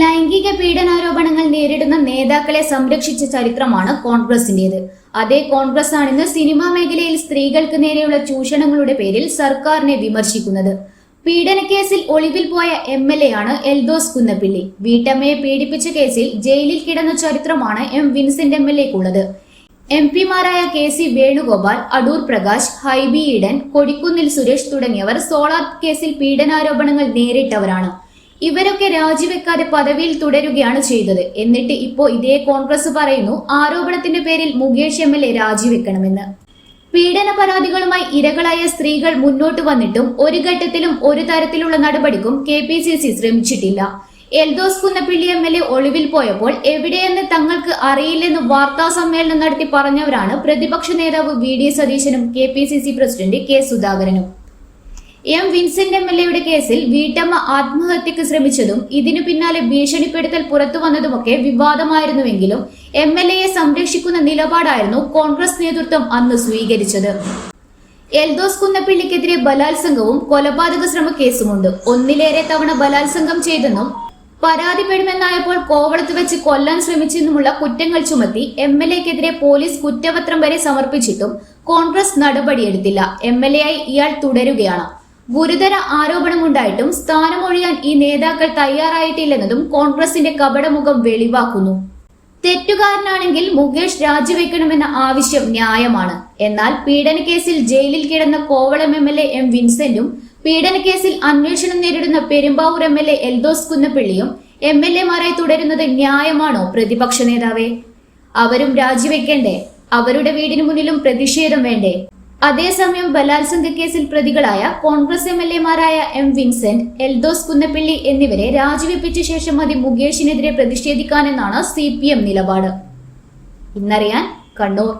ലൈംഗിക പീഡനാരോപണങ്ങൾ നേരിടുന്ന നേതാക്കളെ സംരക്ഷിച്ച ചരിത്രമാണ് കോൺഗ്രസിന്റേത്. അതേ കോൺഗ്രസ് ആണിന്ന് സിനിമാ മേഖലയിൽ സ്ത്രീകൾക്ക് നേരെയുള്ള ചൂഷണങ്ങളുടെ പേരിൽ സർക്കാരിനെ വിമർശിക്കുന്നത്. പീഡനക്കേസിൽ ഒളിവിൽ പോയ എം എൽ എ ആണ് എൽദോസ് കുന്നപ്പിള്ളി. വീട്ടമ്മയെ പീഡിപ്പിച്ച കേസിൽ ജയിലിൽ കിടന്ന ചരിത്രമാണ് എം വിൻസെന്റ് എം എൽ എക്കുള്ളത്. എം പിമാരായ കെ സി വേണുഗോപാൽ അടൂർ പ്രകാശ് ഹൈബി ഈഡൻ കൊടിക്കുന്നിൽ സുരേഷ് തുടങ്ങിയവർ സോളാർ കേസിൽ പീഡനാരോപണങ്ങൾ നേരിട്ടവരാണ്. ഇവരൊക്കെ രാജിവെക്കാതെ പദവിയിൽ തുടരുകയാണ് ചെയ്തത്. എന്നിട്ട് ഇപ്പോ ഇതേ കോൺഗ്രസ് പറയുന്നു ആരോപണത്തിന്റെ പേരിൽ മുകേഷ് എം എൽ എ രാജിവെക്കണമെന്ന്. പീഡന പരാതികളുമായി ഇരകളായ സ്ത്രീകൾ മുന്നോട്ട് വന്നിട്ടും ഒരു ഘട്ടത്തിലും ഒരു തരത്തിലുള്ള നടപടിക്കും കെ ശ്രമിച്ചിട്ടില്ല. Eldhose Kunnappilly M L A ഒളിവിൽ പോയപ്പോൾ എവിടെയെന്ന് തങ്ങൾക്ക് അറിയില്ലെന്ന് വാർത്താ സമ്മേളനം നടത്തി പറഞ്ഞവരാണ് പ്രതിപക്ഷ നേതാവ് വി ഡി സതീശനും K P C C president K സുധാകരനും. എം വിൻസെന്റ് എം എൽ എയുടെ കേസിൽ വീട്ടമ്മ ആത്മഹത്യക്ക് ശ്രമിച്ചതും ഇതിനു പിന്നാലെ ഭീഷണിപ്പെടുത്തൽ പുറത്തു വന്നതുമൊക്കെ വിവാദമായിരുന്നുവെങ്കിലും എം എൽ എയെ സംരക്ഷിക്കുന്ന നിലപാടായിരുന്നു കോൺഗ്രസ് നേതൃത്വം അന്ന് സ്വീകരിച്ചത്. എൽദോസ് കുന്നപ്പിള്ളിക്കെതിരെ ബലാത്സംഗവും കൊലപാതക ശ്രമ കേസുമുണ്ട് ഒന്നിലേറെ തവണ ബലാത്സംഗം ചെയ്തെന്നും പരാതിപ്പെടുമെന്നായപ്പോൾ കോവളത്ത് വെച്ച് കൊല്ലാൻ ശ്രമിച്ചെന്നുമുള്ള കുറ്റങ്ങൾ ചുമത്തി എം എൽ എക്കെതിരെ പോലീസ് കുറ്റപത്രം വരെ സമർപ്പിച്ചിട്ടും കോൺഗ്രസ് നടപടിയെടുത്തില്ല. എം എൽ എ ആയി ഇയാൾ തുടരുകയാണ്. ഗുരുതര ആരോപണമുണ്ടായിട്ടും സ്ഥാനമൊഴിയാൻ ഈ നേതാക്കൾ തയ്യാറായിട്ടില്ലെന്നതും കോൺഗ്രസിന്റെ കപടമുഖം വെളിവാക്കുന്നു. തെറ്റുകാരനാണെങ്കിൽ മുകേഷ് രാജിവെക്കണമെന്ന ആവശ്യം ന്യായമാണ്. എന്നാൽ പീഡനക്കേസിൽ ജയിലിൽ കിടന്ന Kovalam M L A M വിൻസെന്റും പീഡനക്കേസിൽ അന്വേഷണം നേരിടുന്ന Perumbavoor M L A Eldhose കുന്നപ്പിള്ളിയും M L എമാരായി തുടരുന്നത് ന്യായമാണോ പ്രതിപക്ഷ നേതാവേ? അവരും രാജിവെക്കേണ്ടേ? അവരുടെ വീടിനു മുന്നിലും പ്രതിഷേധം വേണ്ടേ? അതേസമയം ബലാത്സംഗ കേസിൽ പ്രതികളായ കോൺഗ്രസ് എം എൽ എമാരായ എം വിൻസെന്റ് എൽദോസ് കുന്നപ്പിള്ളി എന്നിവരെ രാജിവെപ്പിച്ച ശേഷം മതി മുകേഷിനെതിരെ പ്രതിഷേധിക്കാനെന്നാണ് സി പി എം നിലപാട്. ഇന്നറിയാൻ കണ്ണൂർ.